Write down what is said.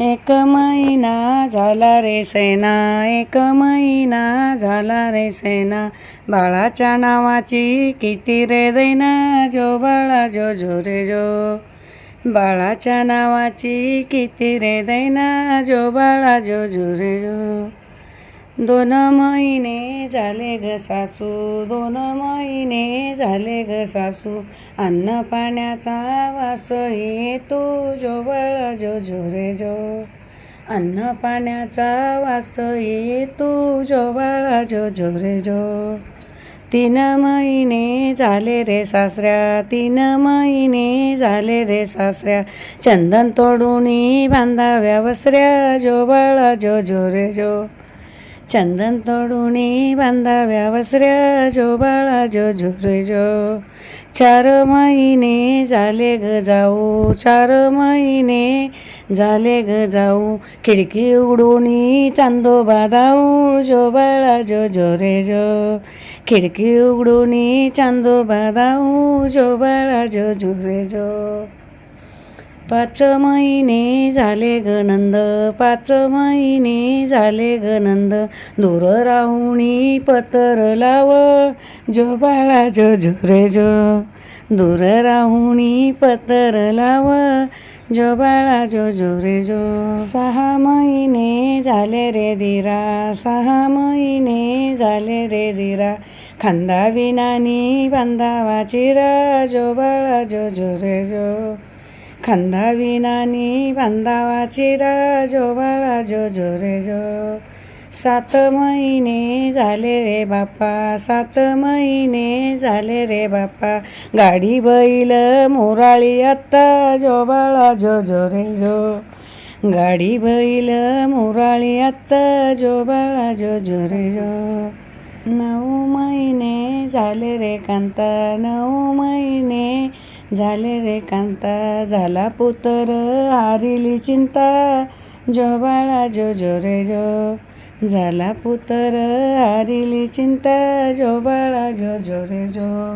एक महिना झाला रे सैना एक महिना झाला रे सैना. बाळाच्या नावाची किती रे दैना जो बाळा जो जो रे जो. बाळाच्या नावाची किती रे दैना जो बाळा जो जो रे जो. दोन महिने झाले ग सासू दोन महिने झाले ग सासू. अन्न पाण्याचा वास येतो जोवळ जो जो रे जो अन्न पाण्याचा वास येतो जोवळ जो जो रे जो तीन महिने झाले रे सासऱ्या तीन महिने झाले रे सासऱ्या. चंदन तोडून बांधाव्या वसऱ्या जो बाळा जो जो जो चंदन तोडून बांधाव्या वसऱ्या जो बाळा जो जो जो. चार महिने झाले ग जाऊ चार महिने झाले ग जाऊ. खिडकी उघडून चांदो दाऊ जो बाळा जो झोरे जो. खिडकी उघडून चांदो दाऊ जो बाळा जो जो जो. पाच महिने झाले गनंद पाच महिने झाले गनंद दूर राहुणी पतर लाव जो बाळा जो झुरे जो. दूर राहुणी पतर लाव जो बाळा जो जो जो. सहा महिने झाले रे दिरा सहा महिने झाले रे दिरा. खांदा विनानी बांधावा चिरा जो बाळा जो जो जो. खांदाविनानी बांधावाची बांधावा चिरा जो जो रे जो. सात महिने झाले रे बाप्पा सात महिने झाले रे बाप्पा. गाडी बैल मोराळी आत्ता जो बाळा जो जो रे जो. गाडी बैल मोराळी आत्ता जो बाळा जो जो रे जो. नऊ महिने झाले रे कांता नऊ महिने झाले रे कांता झाला पुतर हारिली चिंता. जो बाळा जो जो रे जो. झाला पुतर हारिली चिंता. जो बाळा जो जो रे जो.